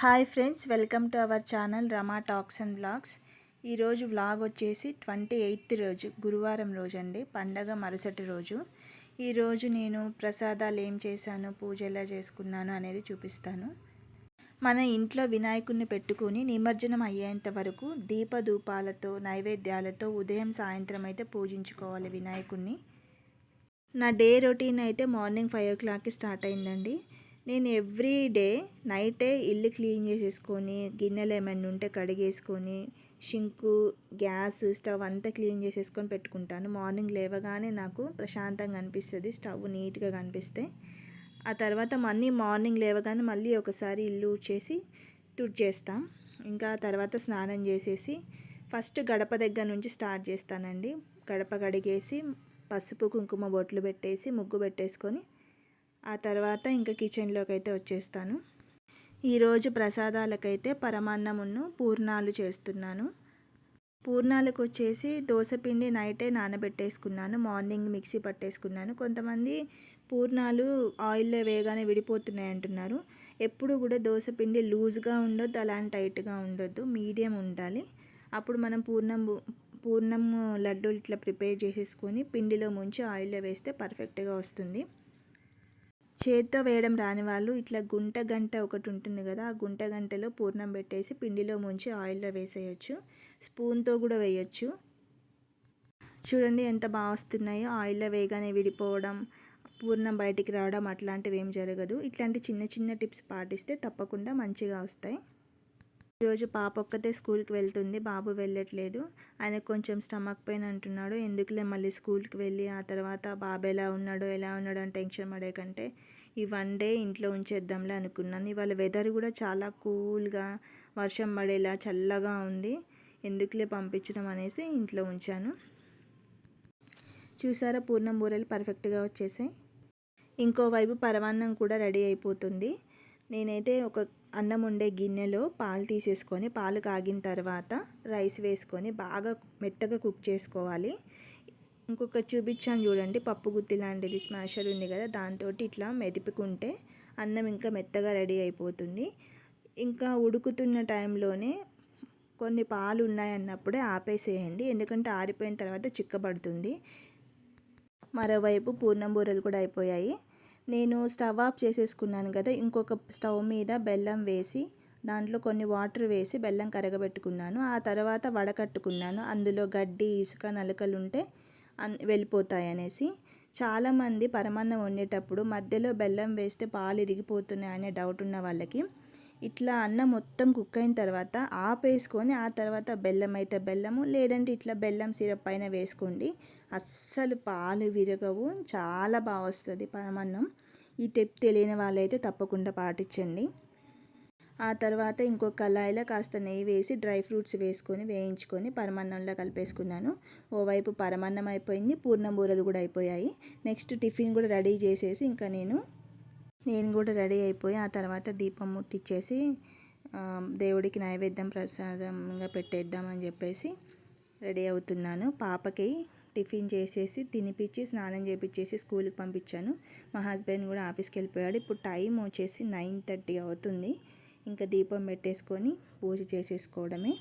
Hi friends welcome to our channel Rama talks and blogs ఈరోజు vlog వచ్చేసి twenty eighth రోజు గురువారం రోజు అండి పండగ మరుసటి రోజు. ఈరోజు నేను ప్రసాదాలు ఏం చేశాను పూజ ఎలా చేసుకున్నాను అనేది చూపిస్తాను. మన ఇంట్లో వినాయకుడిని పెట్టుకుని నిమజ్జనం అయ్యేంత వరకు దీపధూపాలతో నైవేద్యాలతో ఉదయం సాయంత్రం అయితే పూజించుకోవాలి వినాయకుడిని నా డే రొటీన్ అయితే మార్నింగ్ ఫైవ్ ఓ క్లాక్కి స్టార్ట్ అయిందండి. నేను ఎవ్రీ డే నైటే ఇల్లు క్లీన్ చేసేసుకొని గిన్నెలు ఏమైనా ఉంటే కడిగేసుకొని షింకు గ్యాస్ స్టవ్ అంతా క్లీన్ చేసేసుకొని పెట్టుకుంటాను. మార్నింగ్ లేవగానే నాకు ప్రశాంతంగా అనిపిస్తుంది స్టవ్ నీట్గా కనిపిస్తే. ఆ తర్వాత మళ్ళీ మార్నింగ్ లేవగానే మళ్ళీ ఒకసారి ఇల్లు చేసి తుడ్ చేస్తాం ఇంకా తర్వాత స్నానం చేసేసి ఫస్ట్ గడప దగ్గర నుంచి స్టార్ట్ చేస్తానండి. గడప కడిగేసి పసుపు కుంకుమ బొట్లు పెట్టేసి ముగ్గు పెట్టేసుకొని ఆ తర్వాత ఇంకా కిచెన్లోకి అయితే వచ్చేస్తాను ఈరోజు ప్రసాదాలకైతే పరమాన్నమును పూర్ణాలు చేస్తున్నాను. పూర్ణాలకు వచ్చేసి దోశపిండి నైటే నానబెట్టేసుకున్నాను. Morning mixie పట్టేసుకున్నాను. కొంతమంది పూర్ణాలు ఆయిల్లో వేయగానే విడిపోతున్నాయి అంటున్నారు. ఎప్పుడు కూడా దోశపిండి లూజ్గా ఉండొద్దు అలాంటి టైట్గా ఉండొద్దు మీడియం ఉండాలి. అప్పుడు మనం పూర్ణం పూర్ణం లడ్డూలు ఇట్లా ప్రిపేర్ చేసేసుకొని పిండిలో ముంచి ఆయిల్లో వేస్తే పర్ఫెక్ట్గా వస్తుంది. చేత్తో వేయడం రాని వాళ్ళు ఇట్లా గుంట గంట ఒకటి ఉంటుంది కదా ఆ గుంట గంటలో పూర్ణం పెట్టేసి పిండిలో ముంచి ఆయిల్లో వేసేయచ్చు. స్పూన్తో కూడా వేయచ్చు. చూడండి ఎంత బాగా వస్తున్నాయో. ఆయిల్లో వేయగానే విడిపోవడం పూర్ణం బయటికి రావడం అట్లాంటివి ఏం జరగదు. ఇట్లాంటి చిన్న చిన్న టిప్స్ పాటిస్తే తప్పకుండా మంచిగా వస్తాయి. ఈరోజు పాప ఒక్కతే స్కూల్కి వెళ్తుంది బాబు వెళ్ళట్లేదు. ఆయన కొంచెం స్టమక్ పెయిన్ అంటున్నాడు. ఎందుకులే మళ్ళీ స్కూల్కి వెళ్ళి ఆ తర్వాత బాబు ఎలా ఉన్నాడో ఎలా ఉన్నాడో అని టెన్షన్ పడే కంటే ఈ వన్ డే ఇంట్లో ఉంచేద్దాంలే అనుకున్నాను. ఇవాళ వెదర్ కూడా చాలా కూల్గా వర్షం పడేలా చల్లగా ఉంది. ఎందుకులే పంపించడం అనేసి ఇంట్లో ఉంచాను. చూసారా పూర్ణం బూరెలు పర్ఫెక్ట్గా వచ్చేసాయి. ఇంకోవైపు పరమాన్నం కూడా రెడీ అయిపోతుంది. నేనైతే ఒక అన్నం ఉండే గిన్నెలో పాలు తీసేసుకొని పాలు కాగిన తర్వాత రైస్ వేసుకొని బాగా మెత్తగా కుక్ చేసుకోవాలి. ఇంకొక చూపించాను చూడండి పప్పు గుత్తి లాంటిది స్మాషర్ ఉంది కదా దాంతో ఇట్లా మెదిపుకుంటే అన్నం ఇంకా మెత్తగా రెడీ అయిపోతుంది. ఇంకా ఉడుకుతున్న టైంలోనే కొన్ని పాలు ఉన్నాయన్నప్పుడే ఆపేసేయండి ఎందుకంటే ఆరిపోయిన తర్వాత చిక్కబడుతుంది. మరోవైపు పూర్ణం బూరెలు కూడా అయిపోయాయి. నేను స్టవ్ ఆఫ్ చేసేసుకున్నాను కదా ఇంకొక స్టవ్ మీద బెల్లం వేసి దాంట్లో కొన్ని వాటర్ వేసి బెల్లం కరగబెట్టుకున్నాను. ఆ తర్వాత వడకట్టుకున్నాను. అందులో గడ్డి ఇసుక నలకలు ఉంటే వెళ్ళిపోతాయి అనేసి చాలామంది పరమాన్నం వండేటప్పుడు మధ్యలో బెల్లం వేస్తే పాలు ఇరిగిపోతున్నాయి అనే డౌట్ ఉన్న వాళ్ళకి ఇట్లా అన్నం మొత్తం కుక్ అయిన తర్వాత ఆపేసుకొని ఆ తర్వాత బెల్లం అయితే బెల్లము లేదంటే ఇట్లా బెల్లం సిరప్ పైన వేసుకోండి. అస్సలు పాలు విరగవు. చాలా బాగా వస్తుంది పరమాన్నం ఈ టిప్ తెలియని వాళ్ళైతే తప్పకుండా పాటించండి. ఆ తర్వాత ఇంకో కళాయిలో కాస్త నెయ్యి వేసి డ్రై ఫ్రూట్స్ వేసుకొని వేయించుకొని పరమాన్నంలో కలిపేసుకున్నాను. ఓవైపు పరమాన్నం అయిపోయింది పూర్ణం బూరలు కూడా అయిపోయాయి. నెక్స్ట్ టిఫిన్ కూడా రెడీ చేసేసి ఇంకా నేను నేను కూడా రెడీ అయిపోయి ఆ తర్వాత దీపం ముట్టించేసి దేవుడికి నైవేద్యం ప్రసాదంగా పెట్టేద్దామని చెప్పేసి రెడీ అవుతున్నాను. పాపకి టిఫిన్ చేసేసి తినిపించి స్నానం చేపించేసి స్కూల్కి పంపించాను. మా హస్బెండ్ కూడా ఆఫీస్కి వెళ్ళిపోయాడు. ఇప్పుడు టైం వచ్చేసి నైన్ థర్టీ అవుతుంది. ఇంకా దీపం పెట్టేసుకొని పూజ చేసేసుకోవడమే.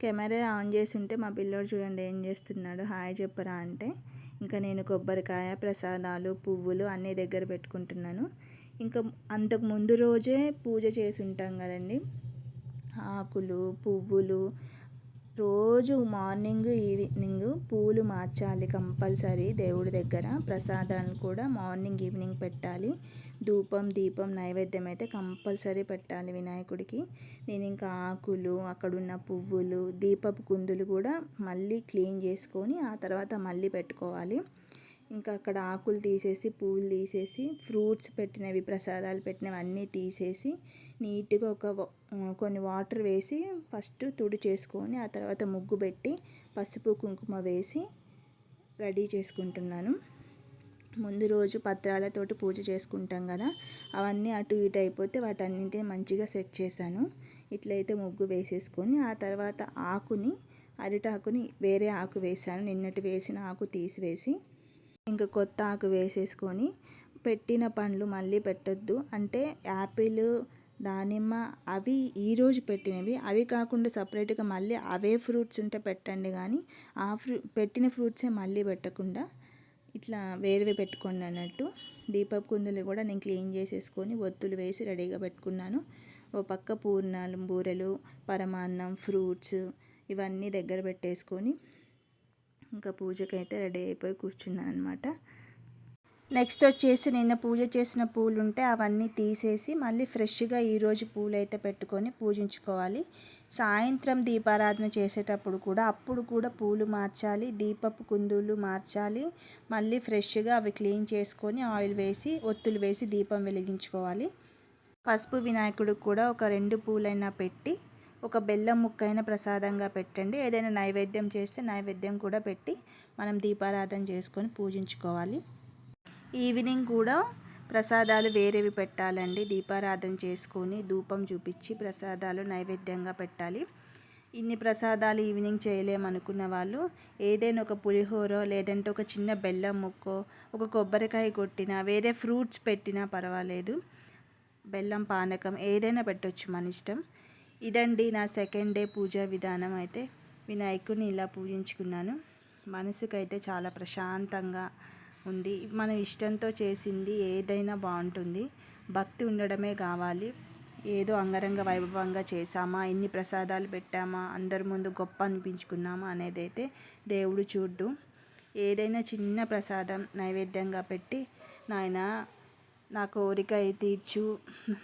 కెమెరా ఆన్ చేసి ఉంటే మా పిల్లోడు చూడండి ఏం చేస్తున్నాడు. హాయ్ చెప్పరా అంటే ఇంకా నేను కొబ్బరికాయ ప్రసాదాలు పువ్వులు అన్నీ దగ్గర పెట్టుకుంటున్నాను. ఇంకా అంతకు ముందు రోజే పూజ చేసి ఉంటాం కదండి. ఆకులు పువ్వులు రోజు మార్నింగ్ ఈవినింగ్ పూలు మార్చాలి కంపల్సరీ దేవుడి దగ్గర. ప్రసాదాన్ని కూడా మార్నింగ్ ఈవినింగ్ పెట్టాలి. ధూపం దీపం నైవేద్యం అయితే కంపల్సరీ పెట్టాలి వినాయకుడికి. నేను ఇంకా ఆకులు అక్కడున్న పువ్వులు దీపపు కుందులు కూడా మళ్ళీ క్లీన్ చేసుకొని ఆ తర్వాత మళ్ళీ పెట్టుకోవాలి. ఇంకా అక్కడ ఆకులు తీసేసి పూలు తీసేసి ఫ్రూట్స్ పెట్టినవి ప్రసాదాలు పెట్టినవి అన్నీ తీసేసి నీట్గా ఒక కొన్ని వాటర్ వేసి ఫస్ట్ తుడి చేసుకొని ఆ తర్వాత ముగ్గు పెట్టి పసుపు కుంకుమ వేసి రెడీ చేసుకుంటున్నాను. ముందు రోజు పత్రాలతోటి పూజ చేసుకుంటాం కదా అవన్నీ అటు ఇటు అయిపోతే వాటన్నింటిని మంచిగా సెట్ చేశాను. ఇట్లయితే ముగ్గు వేసేసుకొని ఆ తర్వాత ఆకుని అరిటాకుని వేరే ఆకు వేసాను నిన్నటి వేసిన ఆకు తీసివేసి ఇంకా కొత్త ఆకు వేసేసుకొని పెట్టిన పండ్లు మళ్ళీ పెట్టొద్దు. అంటే యాపిల్ దానిమ్మ అవి ఈరోజు పెట్టినవి. అవి కాకుండా సపరేట్గా మళ్ళీ అవే ఫ్రూట్స్ ఉంటే పెట్టండి కానీ ఆ ఫ్రూ పెట్టిన ఫ్రూట్సే మళ్ళీ పెట్టకుండా ఇట్లా వేరువి పెట్టుకోండి అన్నట్టు. దీపపు కుందులు కూడా నేను క్లీన్ చేసేసుకొని ఒత్తులు వేసి రెడీగా పెట్టుకున్నాను. ఓ పక్క పూర్ణాలు బూరెలు పరమాన్నం ఫ్రూట్స్ ఇవన్నీ దగ్గర పెట్టేసుకొని ఇంకా పూజకైతే రెడీ అయిపోయి కూర్చున్నాను అనమాట నెక్స్ట్ వచ్చేసి నిన్న పూజ చేసిన పూలు ఉంటే అవన్నీ తీసేసి మళ్ళీ ఫ్రెష్గా ఈరోజు పూలు అయితే పెట్టుకొని పూజించుకోవాలి. సాయంత్రం దీపారాధన చేసేటప్పుడు కూడా అప్పుడు కూడా పూలు మార్చాలి దీపపు కుందులు మార్చాలి మళ్ళీ ఫ్రెష్గా అవి క్లీన్ చేసుకొని ఆయిల్ వేసి ఒత్తులు వేసి దీపం వెలిగించుకోవాలి. పసుపు వినాయకుడికి కూడా ఒక రెండు పూలైనా పెట్టి ఒక బెల్లం ముక్కైన ప్రసాదంగా పెట్టండి. ఏదైనా నైవేద్యం చేస్తే నైవేద్యం కూడా పెట్టి మనం దీపారాధన చేసుకొని పూజించుకోవాలి. ఈవినింగ్ కూడా ప్రసాదాలు వేరేవి పెట్టాలండి. దీపారాధన చేసుకొని ధూపం చూపించి ప్రసాదాలు నైవేద్యంగా పెట్టాలి. ఇన్ని ప్రసాదాలు ఈవినింగ్ చేయలేమనుకున్న వాళ్ళు ఏదైనా ఒక పులిహోర లేదంటే ఒక చిన్న బెల్లం ముక్కో ఒక కొబ్బరికాయ కొట్టినా వేరే ఫ్రూట్స్ పెట్టినా పర్వాలేదు. బెల్లం పానకం ఏదైనా పెట్టవచ్చు మన ఇష్టం. ఇదండి నా సెకండ్ డే పూజా విధానం అయితే. వినాయకుడిని ఇలా పూజించుకున్నాను. మనసుకైతే చాలా ప్రశాంతంగా ఉంది. మనం ఇష్టంతో చేసింది ఏదైనా బాగుంటుంది. భక్తి ఉండడమే కావాలి. ఏదో అంగరంగ వైభవంగా చేసామా ఎన్ని ప్రసాదాలు పెట్టామా? అందరి ముందు గొప్ప అనిపించుకున్నామా అనేది అయితే దేవుడు చూడ్డు. ఏదైనా చిన్న ప్రసాదం నైవేద్యంగా పెట్టి నాయన నా కోరిక తీర్చు?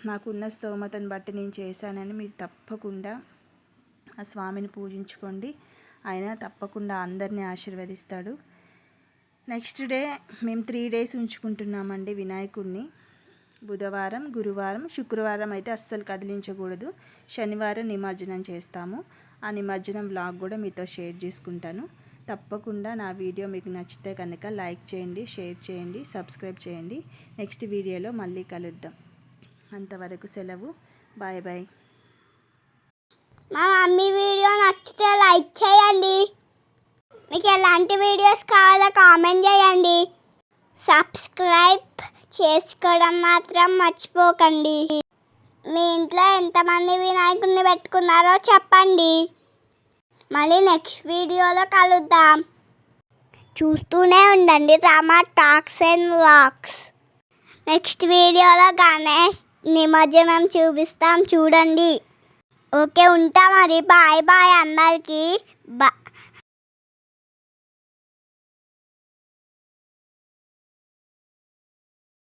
నాకున్న స్తోమతను బట్టి నేను చేశానని మీరు తప్పకుండా ఆ స్వామిని పూజించుకోండి. ఆయన తప్పకుండా అందరినీ ఆశీర్వదిస్తాడు. నెక్స్ట్ డే మేము త్రీ డేస్ ఉంచుకుంటున్నామండి వినాయకుడిని బుధవారం గురువారం శుక్రవారం అయితే అస్సలు కదిలించకూడదు. శనివారం నిమజ్జనం చేస్తాము. ఆ నిమజ్జనం వ్లాగ్ కూడా మీతో షేర్ చేసుకుంటాను. తప్పకుండా నా వీడియో మీకు నచ్చితే కనుక లైక్ చేయండి షేర్ చేయండి సబ్స్క్రైబ్ చేయండి. నెక్స్ట్ వీడియోలో మళ్ళీ కలుద్దాం. అంతవరకు సెలవు. Bye bye. మా మమ్మీ వీడియో నచ్చితే లైక్ చేయండి. మీకు ఎలాంటి వీడియోస్ కావాలో కామెంట్ చేయండి. సబ్స్క్రైబ్ చేసుకోవడం మాత్రం మర్చిపోకండి. మీ ఇంట్లో ఎంతమంది వినాయకుడిని పెట్టుకున్నారో చెప్పండి. మళ్ళీ నెక్స్ట్ వీడియోలో కలుద్దాం. చూస్తూనే ఉండండి Rama talks and walks. Next వీడియోలో గణేష్ నిమజ్జనం చూపిస్తాం చూడండి. ఓకే ఉంటా మరి. బాయ్ బాయ్ అందరికీ. బా